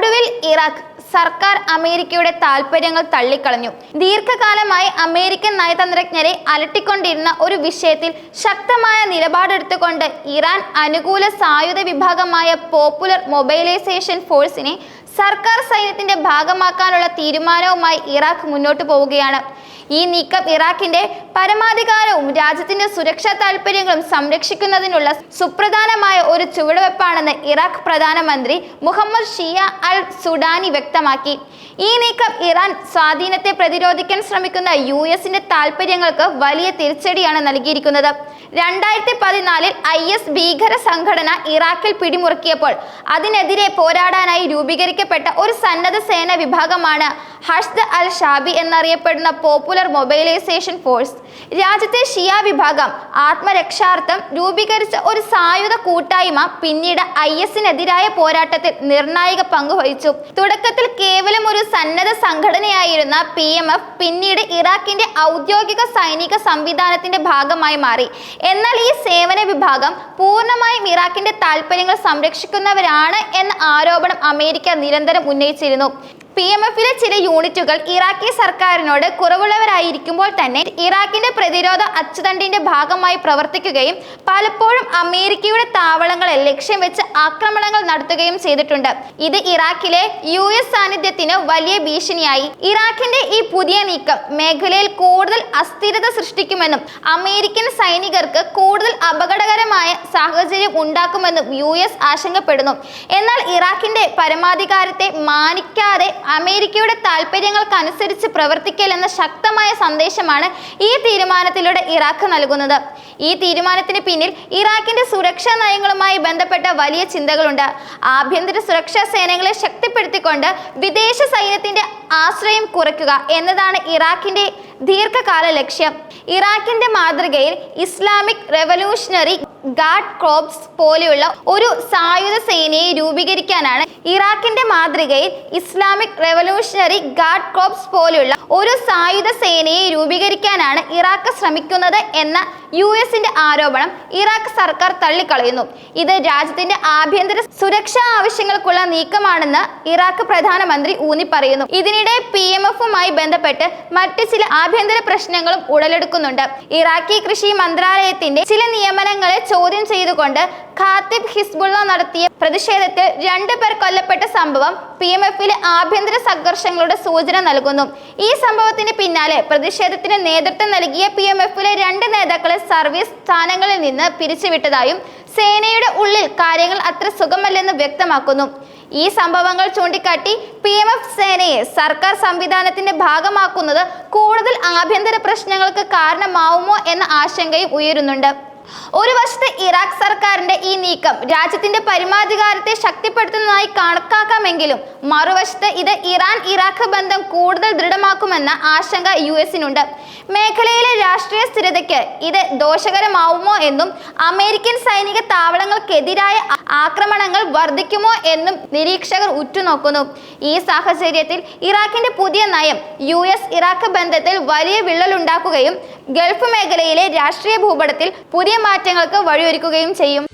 ഒടുവിൽ ഇറാഖ് സർക്കാർ അമേരിക്കയുടെ താൽപ്പര്യങ്ങൾ തള്ളിക്കളഞ്ഞു. ദീർഘകാലമായി അമേരിക്കൻ നയതന്ത്രജ്ഞരെ അലട്ടിക്കൊണ്ടിരുന്ന ഒരു വിഷയത്തിൽ ശക്തമായ നിലപാടെടുത്തുകൊണ്ട് ഇറാൻ അനുകൂല സായുധ വിഭാഗമായ പോപ്പുലർ മൊബൈലൈസേഷൻ ഫോഴ്സിനെ സർക്കാർ സൈന്യത്തിന്റെ ഭാഗമാക്കാനുള്ള തീരുമാനവുമായി ഇറാഖ് മുന്നോട്ട് പോവുകയാണ്. ഈ നീക്കം ഇറാഖിന്റെ പരമാധികാരവും രാജ്യത്തിന്റെ സുരക്ഷാ താൽപര്യങ്ങളും സംരക്ഷിക്കുന്നതിനുള്ള സുപ്രധാനമായ ഒരു ചുവടുവെപ്പാണെന്ന് ഇറാഖ് പ്രധാനമന്ത്രി മുഹമ്മദ് ഷിയ അൽ സുഡാനി വ്യക്തമാക്കി. ഈ നീക്കം ഇറാൻ സ്വാധീനത്തെ പ്രതിരോധിക്കാൻ ശ്രമിക്കുന്ന യു എസിന്റെ താൽപര്യങ്ങൾക്ക് വലിയ തിരിച്ചടിയാണ് നൽകിയിരിക്കുന്നത്. രണ്ടായിരത്തി പതിനാലിൽ ഐ എസ് ഭീകര സംഘടന ഇറാഖിൽ പിടിമുറുക്കിയപ്പോൾ അതിനെതിരെ പോരാടാനായി രൂപീകരിക്കപ്പെട്ട ഒരു സന്നദ്ധ സേന വിഭാഗമാണ് ഹഷ്ദ് അൽ ഷാബി എന്നറിയപ്പെടുന്ന പോപ്പുലർ മൊബൈലൈസേഷൻ ഫോഴ്സ് രാജ്യത്തെ ഷിയ വിഭാഗം ആത്മരക്ഷാർത്ഥം രൂപീകരിച്ച ഒരു സായുധ കൂട്ടായ്മ പിന്നീട് ഐ എസിനെതിരായ പോരാട്ടത്തിൽ നിർണായക പങ്ക് വഹിച്ചു. തുടക്കത്തിൽ കേവലം ഒരു സന്നദ്ധ സംഘടനയായിരുന്ന പി എം എഫ് പിന്നീട് ഇറാഖിന്റെ ഔദ്യോഗിക സൈനിക സംവിധാനത്തിന്റെ ഭാഗമായി മാറി. എന്നാൽ ഈ സേവന വിഭാഗം പൂർണമായും ഇറാഖിന്റെ താൽപ്പര്യങ്ങൾ സംരക്ഷിക്കുന്നവരാണ് എന്ന ആരോപണം അമേരിക്ക നിരന്തരം ഉന്നയിച്ചിരുന്നു. പി എം എഫിലെ ചില യൂണിറ്റുകൾ ഇറാഖി സർക്കാരിനോട് കുറവുള്ളവരായിരിക്കുമ്പോൾ തന്നെ ഇറാഖിന്റെ പ്രതിരോധ അച്ചുതണ്ടിന്റെ ഭാഗമായി പ്രവർത്തിക്കുകയും പലപ്പോഴും അമേരിക്കയുടെ താവളങ്ങളെ ലക്ഷ്യം വെച്ച് ആക്രമണങ്ങൾ നടത്തുകയും ചെയ്തിട്ടുണ്ട്. ഇത് ഇറാഖിലെ യു എസ് സാന്നിധ്യത്തിന് വലിയ ഭീഷണിയായി. ഇറാഖിന്റെ ഈ പുതിയ നീക്കം മേഖലയിൽ കൂടുതൽ അസ്ഥിരത സൃഷ്ടിക്കുമെന്നും അമേരിക്കൻ സൈനികർക്ക് കൂടുതൽ അപകടകരമായ സാഹചര്യം ഉണ്ടാക്കുമെന്നും യു എസ് ആശങ്കപ്പെടുന്നു. എന്നാൽ ഇറാഖിന്റെ പരമാധികാരത്തെ മാനിക്കാതെ അമേരിക്കയുടെ താൽപ്പര്യങ്ങൾക്കനുസരിച്ച് പ്രവർത്തിക്കൽ എന്ന ശക്തമായ സന്ദേശമാണ് ഈ തീരുമാനത്തിലൂടെ ഇറാഖ് നൽകുന്നത്. ഈ തീരുമാനത്തിന് പിന്നിൽ ഇറാഖിന്റെ സുരക്ഷാ നയങ്ങളുമായി ബന്ധപ്പെട്ട വലിയ ചിന്തകളുണ്ട്. ആഭ്യന്തര സുരക്ഷാ സേനകളെ ശക്തിപ്പെടുത്തിക്കൊണ്ട് വിദേശ സൈന്യത്തിന്റെ ആശ്രയം കുറയ്ക്കുക എന്നതാണ് ഇറാഖിന്റെ ദീർഘകാല ലക്ഷ്യം. ഇറാഖിന്റെ മാതൃകയിൽ ഇസ്ലാമിക് റെവല്യൂഷണറി ഗാർഡ് ക്രോപ്സ് പോലെയുള്ള ഒരു സായുധ സേനയെ രൂപീകരിക്കാനാണ് ഇറാഖിന്റെ മാതൃകയിൽ ഇസ്ലാമിക് റെവല്യൂഷണറി ഗാർഡ് ക്രോപ്സ് പോലെയുള്ള ഒരു സായുധ സേനയെ രൂപീകരിക്കാനാണ് ഇറാഖ് ശ്രമിക്കുന്നത് എന്ന യു എസിന്റെ ആരോപണം ഇറാഖ് സർക്കാർ തള്ളിക്കളയുന്നു. ഇത് രാജ്യത്തിന്റെ ആഭ്യന്തര സുരക്ഷാ ആവശ്യങ്ങൾക്കുള്ള നീക്കമാണെന്ന് ഇറാഖ് പ്രധാനമന്ത്രി ഊന്നി പറയുന്നു ഇതിനിടെ പി എം എഫുമായി ബന്ധപ്പെട്ട് മറ്റ് ചില ആഭ്യന്തര പ്രശ്നങ്ങളും ഉടലെടുക്കുന്നുണ്ട്. ഇറാഖി കൃഷി മന്ത്രാലയത്തിന്റെ ചില നിയമനങ്ങളെ ചോദ്യം ചെയ്തുകൊണ്ട് ഖാത്തിബ് ഹിസ്ബുള്ള നടത്തിയ പ്രതിഷേധത്തിൽ രണ്ടു പേർ കൊല്ലപ്പെട്ട സംഭവം പി എം എഫിലെ ആഭ്യന്തര സംഘർഷങ്ങളുടെ സൂചന നൽകുന്നു. ഈ സംഭവത്തിന് പിന്നാലെ പ്രതിഷേധത്തിന് നേതൃത്വം നൽകിയ പി എം എഫിലെ രണ്ട് നേതാക്കളെ സർവീസ് സ്ഥാനങ്ങളിൽ നിന്ന് പിരിച്ചുവിട്ടതായും സേനയുടെ ഉള്ളിൽ കാര്യങ്ങൾ അത്ര സുഖമല്ലെന്ന് വ്യക്തമാക്കുന്നു. ഈ സംഭവങ്ങൾ ചൂണ്ടിക്കാട്ടി പി എം എഫ് സേനയെ സർക്കാർ സംവിധാനത്തിന്റെ ഭാഗമാക്കുന്നത് കൂടുതൽ ആഭ്യന്തര പ്രശ്നങ്ങൾക്ക് കാരണമാവുമോ എന്ന ആശങ്കയും ഉയരുന്നുണ്ട്. ഒരു വശത്ത് ഇറാഖ് ഈ നീക്കം. രാജ്യത്തിന്റെ പരമാധികാരത്തെ ശക്തിപ്പെടുത്തുന്നതായി കണക്കാക്കാമെങ്കിലും മറുവശത്ത് ഇത് ഇറാൻ ഇറാഖ് ബന്ധം കൂടുതൽ ദൃഢമാക്കുമെന്ന ആശങ്ക യു എസിനുണ്ട്. മേഖലയിലെ രാഷ്ട്രീയ സ്ഥിരതയ്ക്ക് ഇത് ദോഷകരമാവുമോ എന്നും അമേരിക്കൻ സൈനിക താവളങ്ങൾക്കെതിരായ ആക്രമണങ്ങൾ വർദ്ധിക്കുമോ എന്നും നിരീക്ഷകർ ഉറ്റുനോക്കുന്നു. ഈ സാഹചര്യത്തിൽ ഇറാഖിന്റെ പുതിയ നയം യു എസ് ഇറാഖ് ബന്ധത്തിൽ വലിയ വിള്ളലുണ്ടാക്കുകയും ഗൾഫ് മേഖലയിലെ രാഷ്ട്രീയ ഭൂപടത്തിൽ പുതിയ മാറ്റങ്ങൾക്ക് വഴിയൊരുക്കുകയും ചെയ്യും.